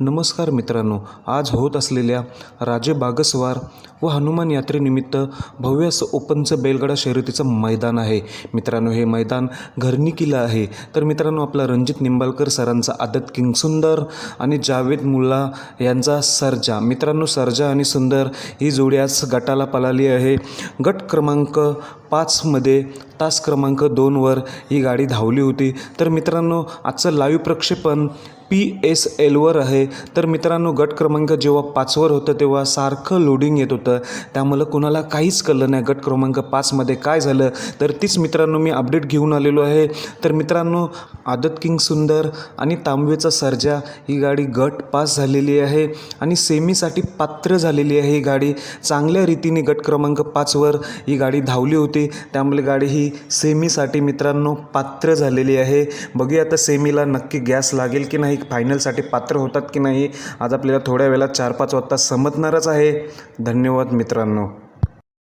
नमस्कार मित्रांनो आज होत असलेल्या राजे बागसवार व हनुमान यात्रेनिमित्त भव्य असं ओपनचं बैलगाडा शर्यतीचं मैदान आहे. मित्रांनो हे मैदान घरणी किल्ला आहे. तर मित्रांनो आपला रणजित निंबाळकर सरांचा आदत किंग सुंदर आणि जावेद मुल्ला यांचा सर्जा. मित्रांनो सर्जा आणि सुंदर ही जोडी आज गटाला पळाली आहे. गट क्रमांक पाचमध्ये तास क्रमांक दोनवर ही गाडी धावली होती. तर मित्रांनो आजचं लाईव्ह प्रक्षेपण पी एस एलवर आहे. तर मित्रांनो गट क्रमांक जेव्हा पाचवर होतं तेव्हा सारखं लोडिंग येत होतं. त्यामुळं कुणाला काहीच कळलं नाही गट क्रमांक पाचमध्ये काय झालं. तर तीच मित्रांनो मी अपडेट घेऊन आलेलो आहे. तर मित्रांनो आदत किंग सुंदर आणि तांबवेचा सर्जा ही गाडी गट पास झालेली आहे आणि सेमीसाठी पात्र झालेली आहे ही गाडी. चांगल्या रीतीने गट क्रमांक पाचवर ही गाडी धावली होती. होती. त्यामुळे गाडी ही सेमीसाठी मित्रांनो पात्र झालेली आहे. बघूया आता सेमीला नक्की गॅस लागेल की नाही फायनलसाठी पात्र होतात की नाही. आज आपल्याला थोड्या वेळात चार पाच वाजता समजणारच आहे. धन्यवाद मित्रांनो.